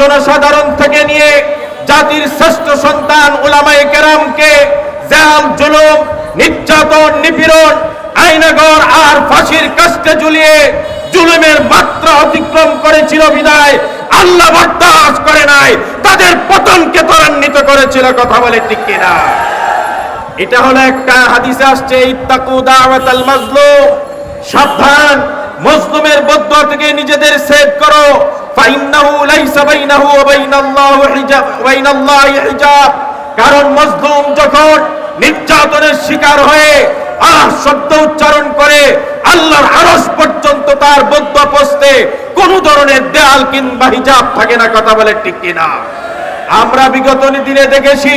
জনসাধারণ থেকে নিয়ে জাতির শ্রেষ্ঠ সন্তান ওলামায়ে কেরামকে জাল, জুলুম, নির্যাতন, নিপীড়ন, আইনাগর আর ফাঁসির কাস্টে ঝুলিয়ে জুলুমের মাত্রা অতিক্রম করেছিল বিদায়। আল্লাহ বরদাস্ত করে নাই, তাদের পতনকে ত্বরান্বিত করেছিল, কথা বলে ঠিক কিনা? এটা হলো একটা হাদিসে আসছে, ইত্তাকু দাওয়াতাল মাজলুম, সাবধান, মজলুমের বদুয়া থেকে নিজেদের সেভ করো। কারণ মজলুম যখন নির্যাতনের শিকার হয়ে আর শব্দ উচ্চারণ করে, আল্লাহর আরশ পর্যন্ত তার বদুয়া পৌঁছতে কোন ধরনের দেয়াল কিংবা হিজাব থাকে না, কথা বলে ঠিক কিনা? আমরা বিগত দিনে দেখেছি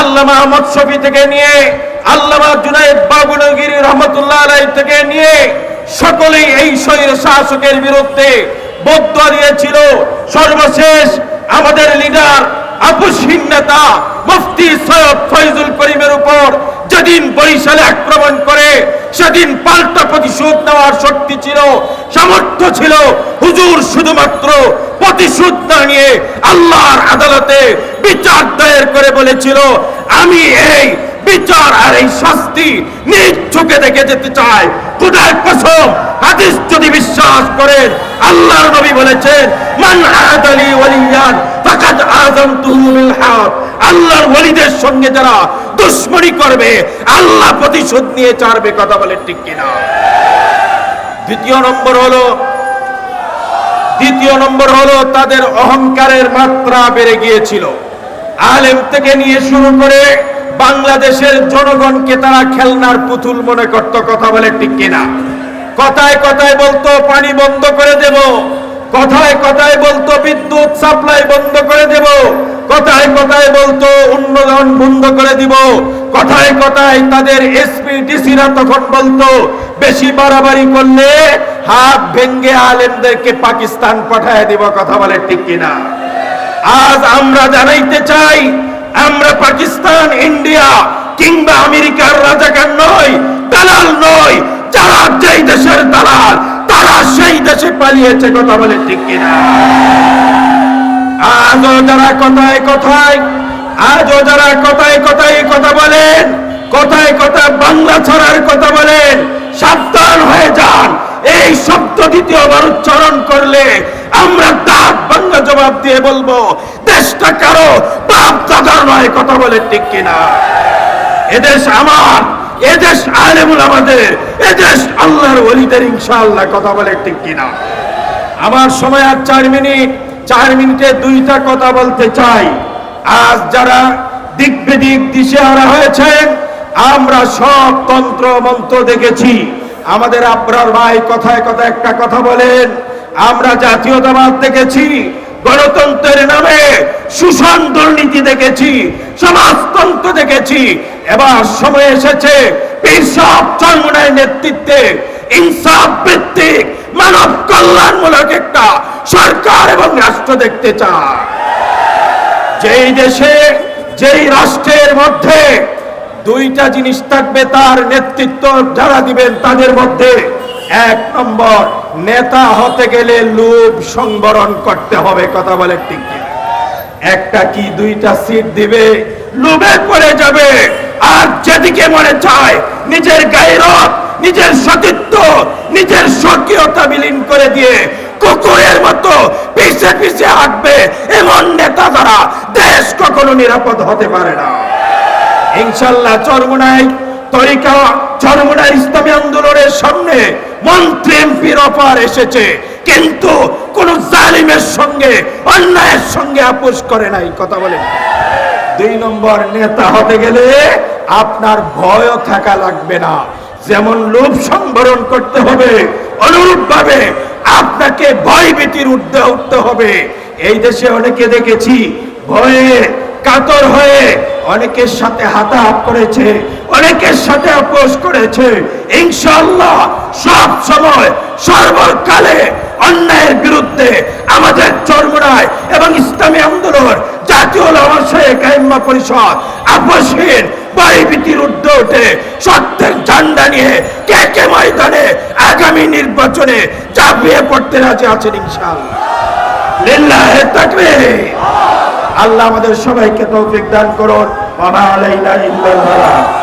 আল্লামা আহমদ শফি থেকে নিয়ে রহমতুল্লাহ আলাই থেকে নিয়ে, সকলেই এই শাসকের বিরুদ্ধে বদ্ধ দিয়েছিল সর্বশেষ আমাদের লিডার আপুসহীন নেতা মুফতি সৈয়দ ফয়জুল করিমের উপর যেদিন বরিশালে আক্রমণ করে, সেদিন পাল্টা প্রতিশোধ নেওয়ার শক্তি ছিল, সামর্থ্য ছিল। হুজুর শুধুমাত্র প্রতিশোধ নিয়ে আল্লাহর আদালতে বিচার দায়ের করে বলেছিল, আমি এই বিচার আর এই শাস্তি নিজ চোখে দেখে যেতে চাই। কোথায় কসম, হাদিস যদি বিশ্বাস করেন। আল্লাহর নবী বলেছেন, মান আদালি ওয়ালিয়ান, ফাকাদ আযামতুহু বিল হক আল্লাহর ওলিদের সঙ্গে যারা দুশমনি করবে, আল্লাহ প্রতিশোধ নিয়ে চারবে, কথা বলে ঠিক কিনা। দ্বিতীয় নম্বর হলো, দ্বিতীয় নম্বর হলো, তাদের অহংকারের মাত্রা বেড়ে গিয়েছিল। আলেম থেকে নিয়ে শুরু করে বাংলাদেশের জনগণকে তারা খেলনার পুতুল মনে করত, কথা বলে ঠিক কিনা। কথায় কথায় বলতো, পানি বন্ধ করে দেব। কথায় কথায় বলতো, বিদ্যুৎ সাপ্লাই বন্ধ করে দেব। কথায় কথায় বলতো, উন্নয়ন বন্ধ করে দিব। কথায় কথায় তাদের এসপি ডিসিরা তখন বলতো, বেশি বাড়াবাড়ি করলে হাত ভেঙ্গে আলেমদেরকে পাকিস্তান পাঠায় দিব, কথা বলে ঠিক কিনা? আজ আমরা জানাইতে চাই, আমরা পাকিস্তান, ইন্ডিয়া কিংবা আমেরিকার রাজাকার নয়, দালাল নয়, যারা যেই দেশের দালাল, তারা সেই দেশে পালিয়েছে, কথা বলে ঠিক কিনা? আজও যারা কথায় কথায়, আজও যারা কথায় কথায় কথা বলেন, কথায় কথা বাংলা ছড়ার কথা বলেন, সাবধান হয়ে যান। এই শব্দ দ্বিতীয়বার উচ্চারণ করলে আমরা দাঁত বাংলা জবাব দিয়ে বলব, দেশটা কারও বাপ দাদার নয়, কথা বলে ঠিক কিনা? এদেশ আমার এদেশ আলেমুল আমাদের এদেশ আল্লাহর ওলিদের ইনশাআল্লাহ কথা বলে ঠিক কিনা। আমার সময় আর চার মিনিট, চার মিনিটে দুইটা কথা বলতে চাই। আজ যারা দিক বেদিক দিশেহারা হয়েছেন, আমরা সব তন্ত্র মন্ত্র দেখেছি। আমাদের আব্রার ভাই কথায় কথা একটা কথা বলেন, আমরা জাতীয়তাবাদ দেখেছি, গণতন্ত্রের নামে শোষণ দুর্নীতি দেখেছি, সমাজতন্ত্র দেখেছি এবার সময় এসেছে পেশাব চরমনায় নেতৃত্বে, ইনসাফ ভিত্তিক, মানব কল্যাণমূলক একটা সরকার এবং রাষ্ট্র দেখতে চায়। যেই দেশে, যেই রাষ্ট্রের মধ্যে দুইটা জিনিস থাকবে তার নেতৃত্ব যারা দিবেন তাদের মধ্যে, এক নম্বর, নেতা হতে গেলে লোভ সংবরণ করতে হবে, কথা বলে ঠিক একটা কি দুইটা সিট দিবে, লোভে পড়ে যাবে। আর যেদিকে মনে চায়, নিজের গায়রত নিজের সতীত্ব, নিজের স্বকীয়তা বিলীন করে দিয়ে কুকুরের মতো পিছে পিছে হাঁটবে এমন নেতা দ্বারা দেশ কখনো নিরাপদ হতে পারে না। ইনশাল্লাহ চরমুনাই তরিকা, চরমুনাই ইসলামী আন্দোলনের সামনে মন্ত্রী এমপির অফার এসেছে, কিন্তু কোন জালিমের সঙ্গে, অন্যায়ের সঙ্গে আপোষ করে নাই, কথা বলে দুই নম্বর নেতা হতে গেলে আপনার ভয়ও থাকা লাগবে না। যেমন লোভ সংবরণ করতে হবে অনুরূপ ভাবে আপনাকে ভয় ভীতির ঊর্ধ্বে উঠতে হবে। এই দেশে অনেকে দেখেছি, ভয়ে কাতর হয়ে অনেকের সাথে হাতাহাত করেছে, অনেকের সাথে আপোষ করেছে। ইনশাআল্লাহ সব সময় সর্বকালে অন্যায়ের বিরুদ্ধে আমাদের চরমুনায় এবং ইসলামী আন্দোলন, জাতীয় লামাশায় কাইম্মা পরিষদ আপসহীন উঠে সত্যের ঝান্ডা নিয়ে কে কে ময়দানে আগামী নির্বাচনে চাপিয়ে পড়তে রাজি আছেন ইনশাআল্লাহ। আল্লাহ আমাদের সবাইকে তৌফিক দান করুন। বাবা আলাইলা আলাইনা ইল্লাল বালাগ